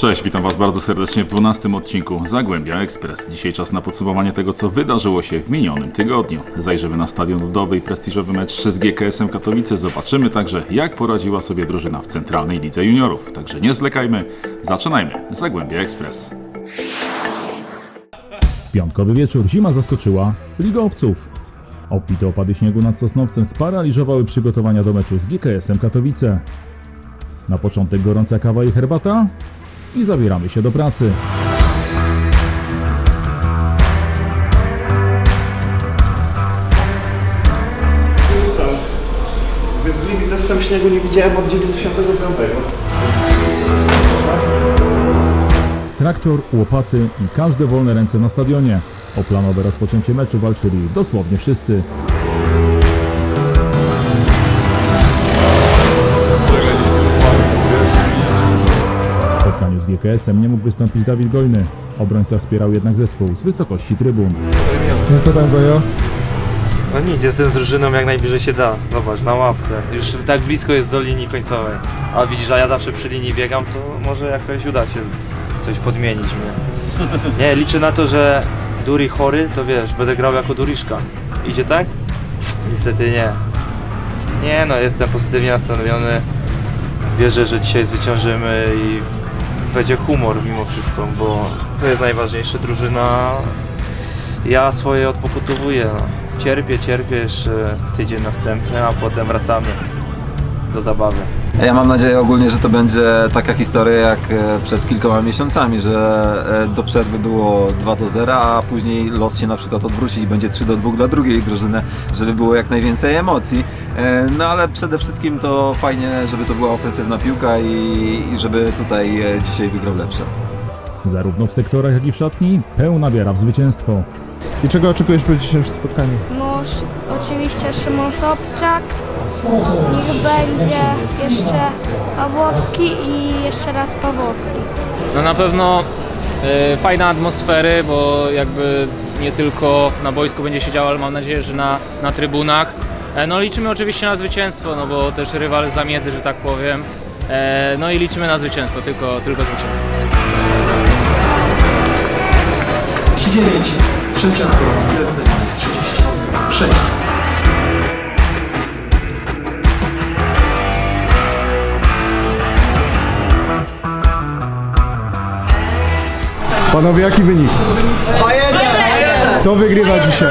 Cześć, witam Was bardzo serdecznie w 12 odcinku Zagłębia Ekspres. Dzisiaj czas na podsumowanie tego, co wydarzyło się w minionym tygodniu. Zajrzymy na Stadion Ludowy i prestiżowy mecz z GKS-em Katowice. Zobaczymy także, jak poradziła sobie drużyna w Centralnej Lidze Juniorów. Także nie zwlekajmy, zaczynajmy Zagłębia Ekspres. Piątkowy wieczór zima zaskoczyła ligowców. Obfite opady śniegu nad Sosnowcem sparaliżowały przygotowania do meczu z GKS-em Katowice. Na początek gorąca kawa i herbata i zabieramy się do pracy. Wyzgliwi zestęp śniegu nie widziałem od 95. Traktor, łopaty i każde wolne ręce na stadionie. O planowe rozpoczęcie meczu walczyli dosłownie wszyscy. GKS-em nie mógł wystąpić Dawid Gojny. Obrońca wspierał jednak zespół z wysokości trybun. No co tam Gojo? No nic, jestem z drużyną jak najbliżej się da. Zobacz, na ławce. Już tak blisko jest do linii końcowej. A widzisz, a ja zawsze przy linii biegam, to może jakoś uda się coś podmienić mnie. Nie, liczę na to, że Duri chory, to wiesz, będę grał jako Duriszka. Idzie tak? Niestety nie. Nie no, jestem pozytywnie nastawiony. Wierzę, że dzisiaj zwyciężymy i będzie humor mimo wszystko, bo to jest najważniejsze. Drużyna ja swoje odpokutowuję. Cierpię, cierpię jeszcze tydzień następny, a potem wracamy do zabawy. Ja mam nadzieję ogólnie, że to będzie taka historia jak e, przed kilkoma miesiącami, że e, do przerwy było 2 do 0, a później los się na przykład odwróci i będzie 3 do 2 dla drugiej drużyny, żeby było jak najwięcej emocji. E, No ale przede wszystkim to fajnie, żeby to była ofensywna piłka i, i żeby tutaj dzisiaj wygrał lepsze. Zarówno w sektorach, jak i w szatni pełna wiara w zwycięstwo. I czego oczekujesz po dzisiejszym spotkaniu? No, oczywiście Szymon Sobczak. Niech będzie jeszcze Pawłowski i jeszcze raz Pawłowski. No na pewno e, fajne atmosfery, bo jakby nie tylko na boisku będzie się działo, ale mam nadzieję, że na, na trybunach. E, no liczymy oczywiście na zwycięstwo, no bo też rywal zamiedzy, że tak powiem. E, no i liczymy na zwycięstwo, tylko, tylko zwycięstwo. 39, trzecia połowa, 36. Panowie, jaki wynik? Kto wygrywa dzisiaj?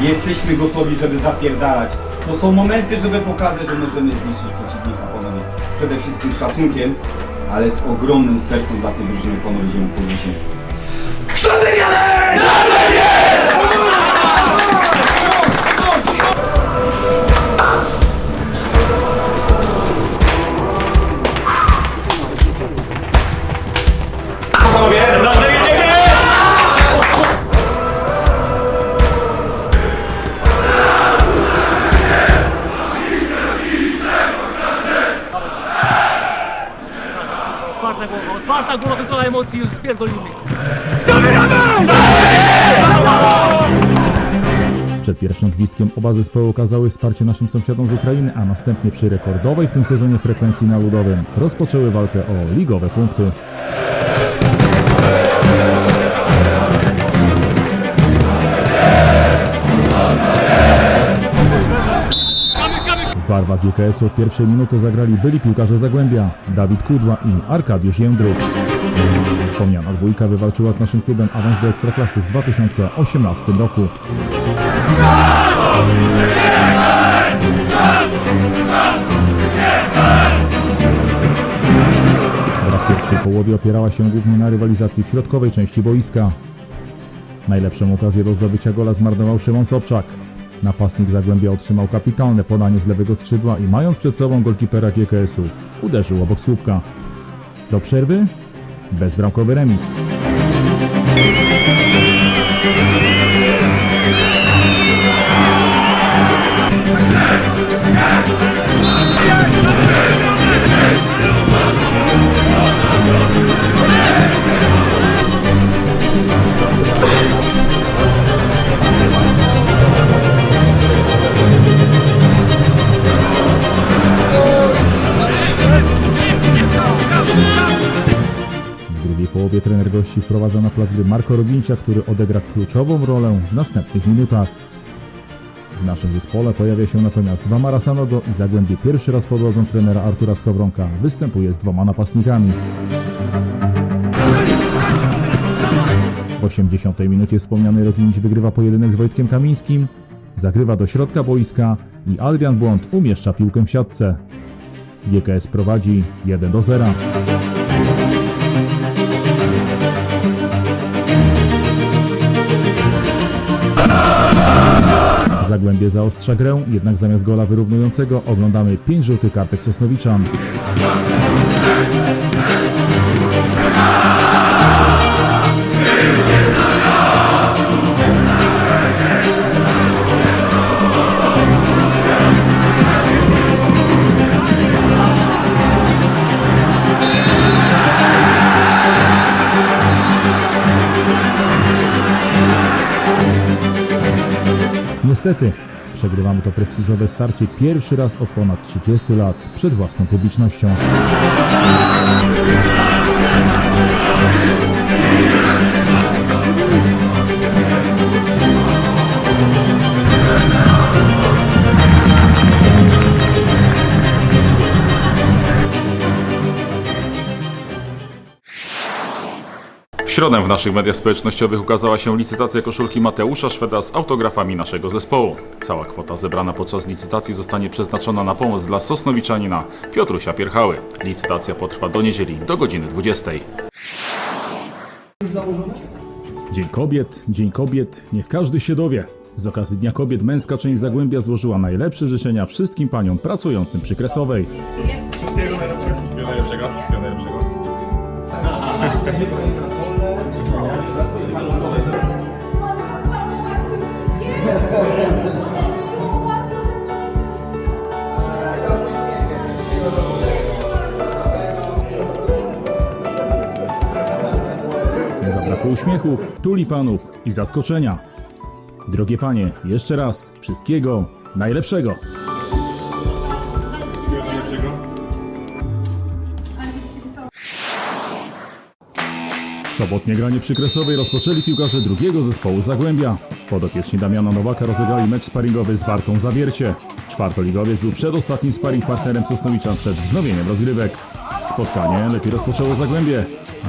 Jesteśmy gotowi, żeby zapierdalać. To są momenty, żeby pokazać, że możemy zniszczyć przeciwnika, panowie. Przede wszystkim szacunkiem, ale z ogromnym sercem dla tej drużyny, panowie, idziemy po zwycięstwo. Otwarta emocji, spierdolimy. Przed pierwszym gwizdkiem oba zespoły okazały wsparcie naszym sąsiadom z Ukrainy, a następnie przy rekordowej w tym sezonie frekwencji na ludowym rozpoczęły walkę o ligowe punkty. W barwach GKS-u od pierwszej minuty zagrali byli piłkarze Zagłębia, Dawid Kudła i Arkadiusz Jędruk. Wspomniana dwójka wywalczyła z naszym klubem awans do Ekstraklasy w 2018 roku. Gra w pierwszej połowie opierała się głównie na rywalizacji w środkowej części boiska. Najlepszą okazję do zdobycia gola zmarnował Szymon Sobczak. Napastnik Zagłębia otrzymał kapitalne podanie z lewego skrzydła i mając przed sobą golkipera GKS-u, uderzył obok słupka. Do przerwy bez brankowy remis. Gości wprowadza na plac gry Marko Robincia, który odegra kluczową rolę w następnych minutach. W naszym zespole pojawia się natomiast Wamara Sanogo i Zagłębie pierwszy raz pod władzą trenera Artura Skowronka występuje z dwoma napastnikami. W 80 minucie wspomniany Rokinić wygrywa pojedynek z Wojtkiem Kamińskim, zagrywa do środka boiska i Adrian Błąd umieszcza piłkę w siatce. GKS prowadzi 1 do 0. Zagłębie zaostrza grę, jednak zamiast gola wyrównującego oglądamy 5 żółtych kartek Sosnowiczan. Niestety, przegrywamy to prestiżowe starcie pierwszy raz od ponad 30 lat przed własną publicznością. Środę w naszych mediach społecznościowych ukazała się licytacja koszulki Mateusza Szweda z autografami naszego zespołu. Cała kwota zebrana podczas licytacji zostanie przeznaczona na pomoc dla Sosnowiczanina Piotrusia Pierchały. Licytacja potrwa do niedzieli do godziny 20. Dzień Kobiet, Dzień Kobiet, niech każdy się dowie. Z okazji Dnia Kobiet męska część Zagłębia złożyła najlepsze życzenia wszystkim paniom pracującym przy Kresowej. Nie zabrakło uśmiechów, tulipanów i zaskoczenia. Drogie panie, jeszcze raz wszystkiego najlepszego. Sobotnie granie przy Kresowej rozpoczęli piłkarze drugiego zespołu Zagłębia. Podopieczni Damiana Nowaka rozegrali mecz sparingowy z Wartą Zawiercie. Czwartoligowiec był przedostatnim sparring partnerem Sosnowiczan przed wznowieniem rozgrywek. Spotkanie lepiej rozpoczęło Zagłębie.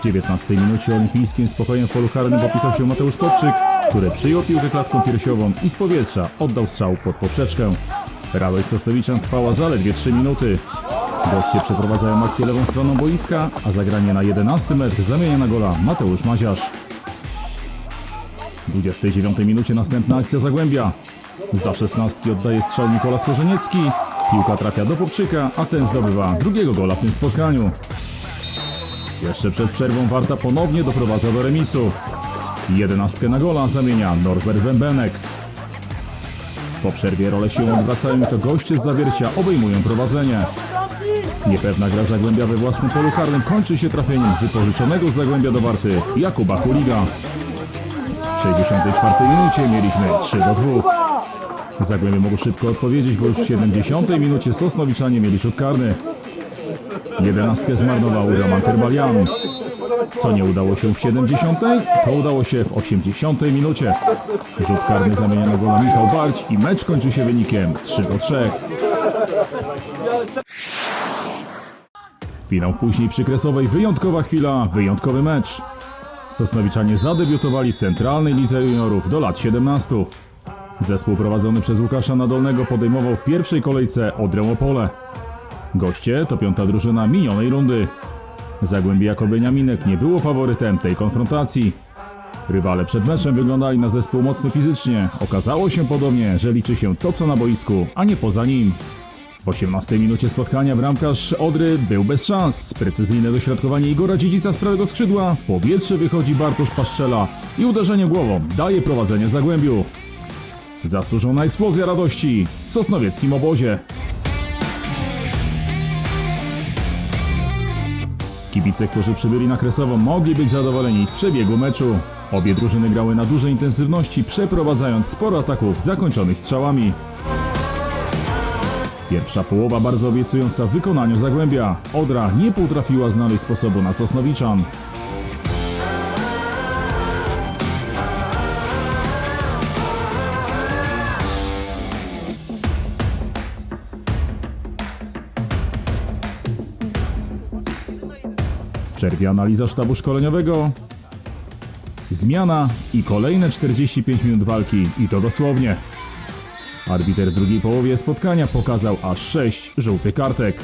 W 19 minucie olimpijskim spokojem w polu karnym popisał się Mateusz Kopczyk, który przyjął piłkę klatką piersiową i z powietrza oddał strzał pod poprzeczkę. Radość Sosnowiczan trwała zaledwie 3 minuty. Goście przeprowadzają akcję lewą stroną boiska, a zagranie na 11 metr zamienia na gola Mateusz Maziarz. W 29 minucie następna akcja Zagłębia. Za szesnastki oddaje strzał Nikolas Korzeniecki. Piłka trafia do Popczyka, a ten zdobywa drugiego gola w tym spotkaniu. Jeszcze przed przerwą Warta ponownie doprowadza do remisu. Jedenastkę na gola zamienia Norbert Wębenek. Po przerwie role się odwracają i to goście z zawiercia obejmują prowadzenie. Niepewna gra Zagłębia we własnym polu karnym kończy się trafieniem wypożyczonego z Zagłębia do Warty Jakuba Kuliga. W 64 minucie mieliśmy 3 do 2. Zagłębie mogło szybko odpowiedzieć, bo już w 70 minucie Sosnowiczanie mieli rzut karny. Jedenastkę zmarnował Roman Terbalian. Co nie udało się w 70, to udało się w 80 minucie. Rzut karny zamienia na gola Michał Barć i mecz kończy się wynikiem 3 do 3. Finał później przy Kresowej, wyjątkowa chwila, wyjątkowy mecz. Sosnowiczanie zadebiutowali w Centralnej Lidze Juniorów do lat 17. Zespół prowadzony przez Łukasza Nadolnego podejmował w pierwszej kolejce Odrę Opole. Goście to piąta drużyna minionej rundy. Zagłębie jako Beniaminek nie było faworytem tej konfrontacji. Rywale przed meczem wyglądali na zespół mocny fizycznie. Okazało się podobnie, że liczy się to co na boisku, a nie poza nim. W 18 minucie spotkania bramkarz Odry był bez szans. Precyzyjne dośrodkowanie Igora Dziedzica z prawego skrzydła. W powietrze wychodzi Bartosz Paszczela i uderzenie głową daje prowadzenie Zagłębiu. Zasłużona eksplozja radości w sosnowieckim obozie. Kibice, którzy przybyli na Kresową, mogli być zadowoleni z przebiegu meczu. Obie drużyny grały na dużej intensywności, przeprowadzając sporo ataków zakończonych strzałami. Pierwsza połowa bardzo obiecująca w wykonaniu Zagłębia. Odra nie potrafiła znaleźć sposobu na Sosnowiczan. Przerwie analiza sztabu szkoleniowego, zmiana i kolejne 45 minut walki i to dosłownie. Arbiter w drugiej połowie spotkania pokazał aż 6 żółtych kartek.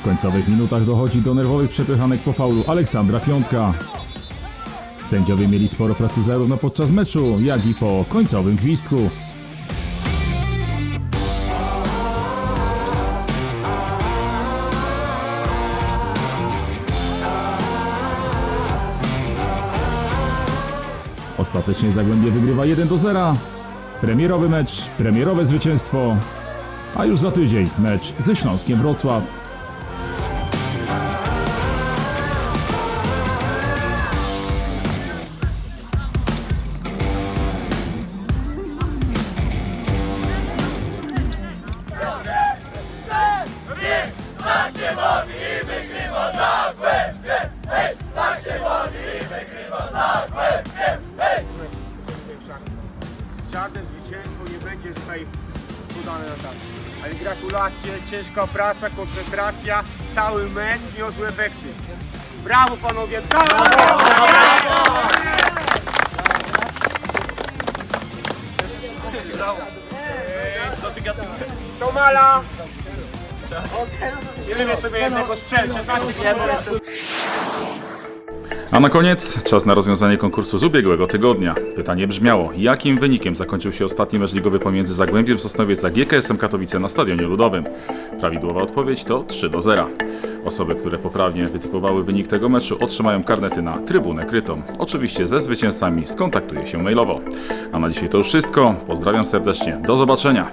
W końcowych minutach dochodzi do nerwowych przepychanek po faulu Aleksandra Piątka. Sędziowie mieli sporo pracy zarówno podczas meczu, jak i po końcowym gwizdku. Ostatecznie Zagłębie wygrywa 1 do 0. Premierowy mecz, premierowe zwycięstwo. A już za tydzień mecz ze Śląskiem Wrocław. Ale gratulacje, ciężka praca, koncentracja, cały mecz wniosły efekty. Brawo panowie! Brawo! Tomala! Nie sobie jednego strzelić, 16 km. A na koniec czas na rozwiązanie konkursu z ubiegłego tygodnia. Pytanie brzmiało, jakim wynikiem zakończył się ostatni mecz ligowy pomiędzy Zagłębiem Sosnowiec a GKS-em Katowice na Stadionie Ludowym? Prawidłowa odpowiedź to 3 do 0. Osoby, które poprawnie wytypowały wynik tego meczu otrzymają karnety na trybunę krytą. Oczywiście ze zwycięzcami skontaktuję się mailowo. A na dzisiaj to już wszystko. Pozdrawiam serdecznie. Do zobaczenia.